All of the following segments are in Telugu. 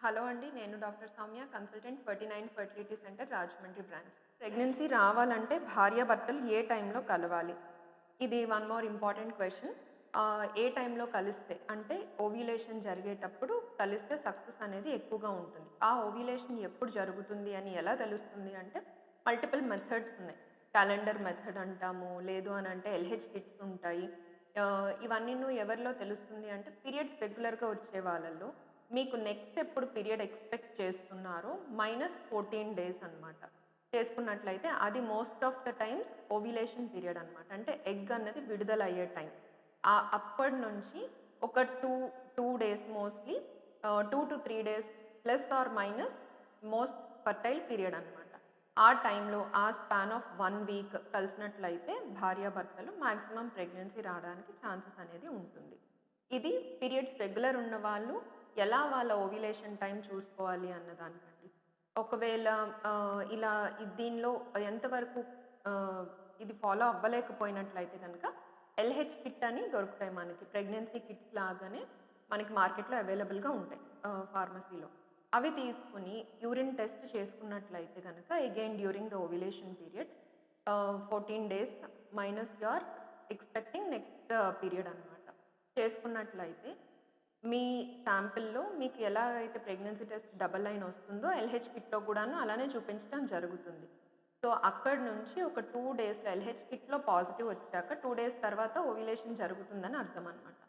హలో అండి. నేను doctor Soumya consultant Ferty nine fertility centre Rajahmundry branch. Pregnancy రావాలంటే భార్యాభర్తలు ఏ టైంలో కలవాలి? ఇది వన్ మోర్ ఇంపార్టెంట్ క్వశ్చన్ ఏ టైంలో కలిస్తే అంటే ఓవ్యులేషన్ జరిగేటప్పుడు కలిస్తే సక్సెస్ అనేది ఎక్కువగా ఉంటుంది. ఆ ఓవ్యులేషన్ ఎప్పుడు జరుగుతుంది అని ఎలా తెలుస్తుంది అంటే మల్టిపుల్ మెథడ్స్ ఉన్నాయి. క్యాలెండర్ మెథడ్ అంటాము. లేదు అని అంటే ఎల్‌హెచ్ కిట్స్ ఉంటాయి. ఇవన్నీ నువ్వు ఎవరిలో తెలుస్తుంది అంటే పీరియడ్స్ రెగ్యులర్‌గా వచ్చే వాళ్ళలో మీకు నెక్స్ట్ ఎప్పుడు పీరియడ్ ఎక్స్‌పెక్ట్ చేస్తున్నారో -14 డేస్ అనమాట. చేసుకున్నట్లయితే అది most of the times ovulation period అనమాట. అంటే ఎగ్ అన్నది విడుదల అయ్యే టైం. ఆ అప్పటి నుంచి ఒక 2, 2 days mostly two to three days plus or minus most fertile period అనమాట. ఆ టైంలో ఆ స్పాన్ ఆఫ్ వన్ వీక్ కలిసినట్లయితే భార్యాభర్తలు మ్యాక్సిమం ప్రెగ్నెన్సీ రావడానికి ఛాన్సెస్ అనేది ఉంటుంది. ఇది పీరియడ్స్ రెగ్యులర్ ఉన్న వాళ్ళు ఎలా వాళ్ళ ఓవ్యులేషన్ టైం చూసుకోవాలి అన్నదానికండి. ఒకవేళ ఇలా దీనిలో ఎంతవరకు ఇది ఫాలో అవ్వలేకపోయినట్లయితే కనుక ఎల్‌హెచ్ కిట్ అని దొరుకుతాయి మనకి. ప్రెగ్నెన్సీ కిట్స్ లాగానే మనకి మార్కెట్‌లో అవైలబుల్‌గా ఉంటాయి ఫార్మసీలో. అవి తీసుకొని యూరిన్ టెస్ట్ చేసుకున్నట్లయితే కనుక again during the ovulation period fourteen days minus your expecting next period అనమాట. చేసుకున్నట్లయితే మీ శాంపిల్‌లో మీకు ఎలాగైతే ప్రెగ్నెన్సీ టెస్ట్ డబుల్ లైన్ వస్తుందో ఎల్‌హెచ్ కిట్‌లో కూడాను అలానే చూపించడం జరుగుతుంది. సో, అక్కడి నుంచి ఒక టూ డేస్‌లో ఎల్‌హెచ్ కిట్‌లో పాజిటివ్ వచ్చాక టూ డేస్ తర్వాత ఓవిలేషన్ జరుగుతుందని అర్థం అనమాట.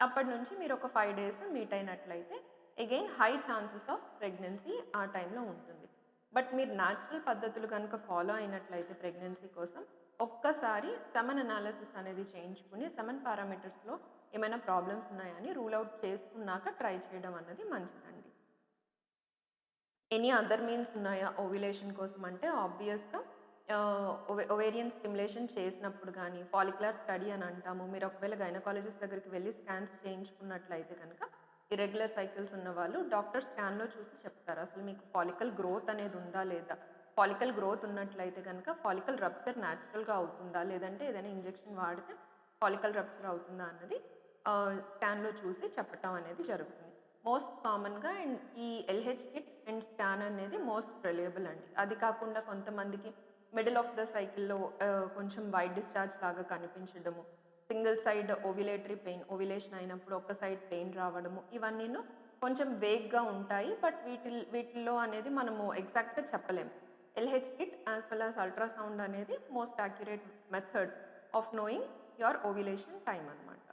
అప్పటి నుంచి మీరు ఒక ఫైవ్ డేస్ మీట్ అయినట్లయితే again high chances of pregnancy ఆ టైంలో ఉంటుంది. బట్ మీరు న్యాచురల్ పద్ధతులు కనుక ఫాలో అయినట్లయితే ప్రెగ్నెన్సీ కోసం ఒక్కసారి సెమన్ అనాలిసిస్ అనేది చేయించుకుని సెమన్ పారామీటర్స్‌లో ఏమైనా ప్రాబ్లమ్స్ ఉన్నాయా అని రూల్ అవుట్ చేసుకున్నాక ట్రై చేయడం అన్నది మంచిదండి. ఎనీ అదర్ మీన్స్ ఉన్నాయా ఓవ్యులేషన్ కోసం అంటే ఆబ్వియస్‌గా ఒవేరియన్ స్టిమ్యులేషన్ చేసినప్పుడు కానీ ఫాలిక్యులర్ స్టడీ అని అంటాము. మీరు ఒకవేళ గైనకాలజిస్ట్ దగ్గరికి వెళ్ళి స్కాన్స్ చేయించుకున్నట్లయితే కనుక ఇరెగ్యులర్ సైకిల్స్ ఉన్నవాళ్ళు డాక్టర్ స్కాన్‌లో చూసి చెప్తారు. అసలు మీకు ఫాలికల్ గ్రోత్ అనేది ఉందా లేదా? ఫాలికల్ గ్రోత్ ఉన్నట్లయితే కనుక ఫాలికల్ రప్చర్ న్యాచురల్‌గా అవుతుందా? లేదంటే ఏదైనా ఇంజెక్షన్ వాడితే ఫాలికల్ రప్చర్ అవుతుందా అన్నది స్కాన్‌లో చూసి చెప్పటం అనేది జరుగుతుంది. మోస్ట్ కామన్‌గా అండ్ ఈ ఎల్‌హెచ్ కిట్ అండ్ స్కాన్ అనేది మోస్ట్ రిలయబుల్ అండి. అది కాకుండా కొంతమందికి మిడిల్ ఆఫ్ ద సైకిల్‌లో కొంచెం వైట్ డిశ్చార్జ్ లాగా కనిపించడము, single side ovulatory pain ovulation అయినప్పుడు ఒక సైడ్ పెయిన్ రావడము ఇవన్నీను కొంచెం వేగ్‌గా ఉంటాయి. బట్ వీటిల్ వీటిల్లో అనేది మనము ఎగ్జాక్ట్‌గా చెప్పలేం. LH kit as well as ultrasound అనేది most accurate method of knowing your ovulation time అనమాట.